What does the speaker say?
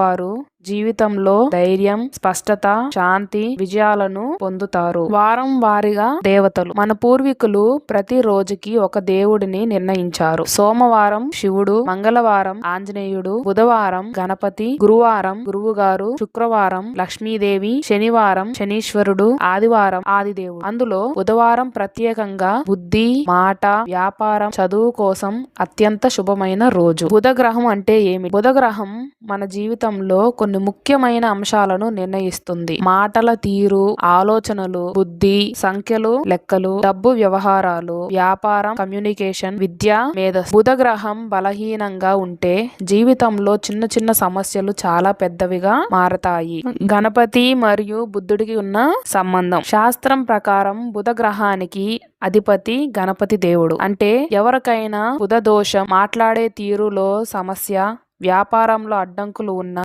వారు జీవితంలో ధైర్యం స్పష్టత శాంతి విజయాలను పొందుతారు. వారం వారిగా దేవతలు మన పూర్వీకులు ప్రతి రోజుకి ఒక దేవుడిని నిర్ణయించారు. సోమవారం శివుడు మంగళవారం ఆంజనేయుడు బుధవారం గణపతి గురువారం గురువుగారు శుక్రవారం లక్ష్మీదేవి శనివారం శనీశ్వరుడు ఆదివారం ఆదిదేవుడు. అందులో బుధవారం ప్రత్యేకంగా బుద్ధి మాట వ్యాపారం చదువు కోసం అత్యంత శుభమైన రోజు. బుధ గ్రహం అంటే ఏమి? బుధ గ్రహం మన జీవితంలో కొన్ని ముఖ్యమైన అంశాలను నిర్ణయిస్తుంది. మాటల తీరు ఆలోచనలు బుద్ధి సంఖ్యలు లెక్కలు డబ్బు వ్యవహారాలు వ్యాపారం కమ్యూనికేషన్ విద్య మేధస్సు. బుధ గ్రహం బలహీనంగా ఉంటే జీవితంలో చిన్న చిన్న సమస్యలు చాలా పెద్దవిగా మారతాయి. గణపతి మరియు బుద్ధుడికి ఉన్న సంబంధం. శాస్త్రం ప్రకారం బుధ గ్రహానికి అధిపతి గణపతి దేవుడు. అంటే ఎవరికైనా బుధ దోషం మాట్లాడే తీరులో సమస్య వ్యాపారంలో అడ్డంకులు ఉన్న